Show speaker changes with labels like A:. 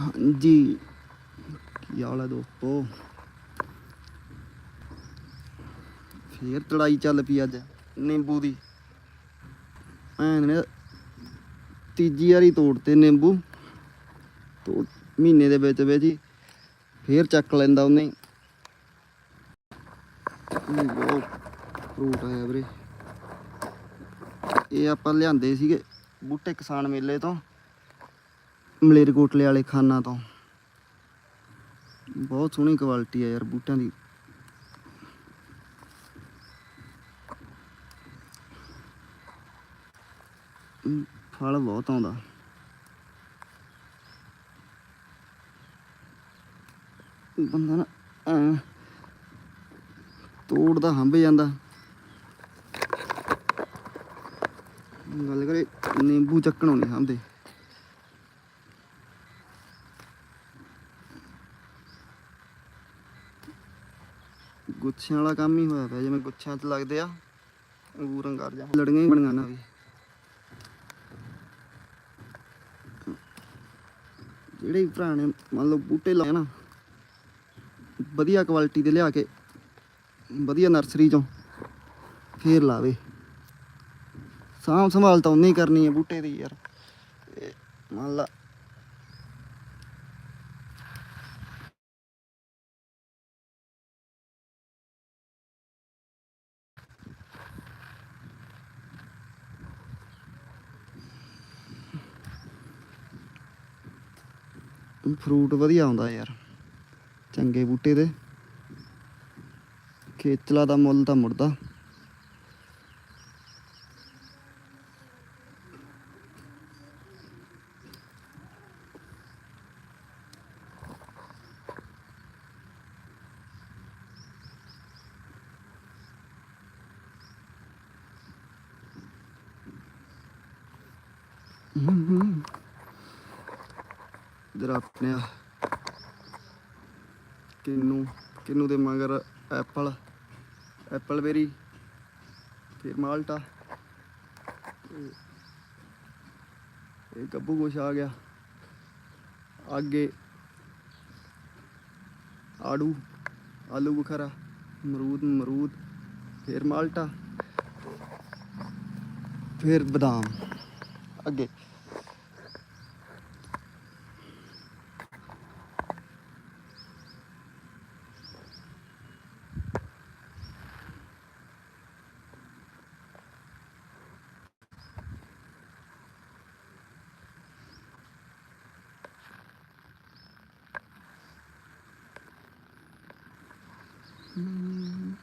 A: ਹਾਂਜੀ। ਕੀ ਹਾਲ ਹੈ ਦੋਸਤੋ? ਫੇਰ ਤੜਾਈ ਚੱਲ ਪਈ ਅੱਜ, ਨਿੰਬੂ ਦੀ। ਐਨ ਨੇ, ਤੀਜੀ ਵਾਰੀ ਤੋੜਤੇ ਨਿੰਬੂ। ਤੋ ਮਹੀਨੇ ਦੇ ਵਿੱਚ ਵਿੱਚ ਹੀ ਫੇਰ ਚੱਕ ਲੈਂਦਾ ਉਹਨੇ। ਬਹੁਤ ਫਰੂਟ ਆਇਆ ਵੀਰੇ। ਇਹ ਆਪਾਂ ਲਿਆਂਦੇ ਸੀਗੇ ਬੂਟੇ ਕਿਸਾਨ ਮੇਲੇ ਤੋਂ ਮਲੇਰਕੋਟਲੇ ਵਾਲੇ ਖਾਨਾ ਤੋਂ। ਬਹੁਤ ਸੋਹਣੀ ਕੁਆਲਿਟੀ ਆ ਯਾਰ ਬੂਟਿਆਂ ਦੀ। ਫਲ ਬਹੁਤ ਆਉਂਦਾ। ਬੰਦਾ ਨਾ, ਐਂ ਤੋੜਦਾ ਹੰਭ ਜਾਂਦਾ। ਗੱਲ ਕਰੇ, ਨਿੰਬੂ ਚੱਕਣੋਂ ਨਹੀਂ ਸਾਂਭਦੇ ਗੁੱਛਿਆਂ ਵਾਲਾ ਕੰਮ ਹੀ ਹੋਇਆ ਪਿਆ, ਜਿਵੇਂ ਗੁੱਛਿਆਂ 'ਚ ਲੱਗਦੇ ਆ, ਅੰਗੂਰ ਅੰਗਾਰ ਜਾਂ, ਲੜੀਆਂ ਹੀ ਬਣੀਆਂ ਨਾ ਵੀ ਜਿਹੜੇ ਭਰਾ ਨੇ, ਮੰਨ ਲਓ ਬੂਟੇ ਲਾਏ ਨਾ, ਵਧੀਆ ਕੁਆਲਿਟੀ ਦੇ ਲਿਆ ਕੇ, ਵਧੀਆ ਨਰਸਰੀ ਚੋਂ ਫੇਰ ਲਾਵੇ। ਸਾਂਭ ਸੰਭਾਲ ਤਾਂ ਉਨੀ ਕਰਨੀ ਹੈ ਬੂਟੇ ਦੀ ਯਾਰ। ਮੰਨ ਲਾ। ਫਰੂਟ ਵਧੀਆ ਆਉਂਦਾ ਯਾਰ, ਚੰਗੇ ਬੂਟੇ ਦੇ। ਖੇਚਲਾ ਦਾ ਮੁੱਲ ਤਾਂ ਮੁੜਦਾ। ਇਧਰ ਆਪਣੇ ਆ ਕਿੰਨੂ ਕਿੰਨੂ ਦੇ ਮਗਰ ਐਪਲ ਐਪਲ ਬੇਰੀ, ਫਿਰ ਮਾਲਟਾ। ਇਹ ਗੱਬੂ ਕੁਛ ਆ ਗਿਆ। ਅੱਗੇ ਆੜੂ, ਆਲੂ ਬੁਖਾਰਾ ਮਰੂਦ ਮਰੂਦ ਫਿਰ ਮਾਲਟਾ, ਫਿਰ ਬਦਾਮ। Okay. Mm.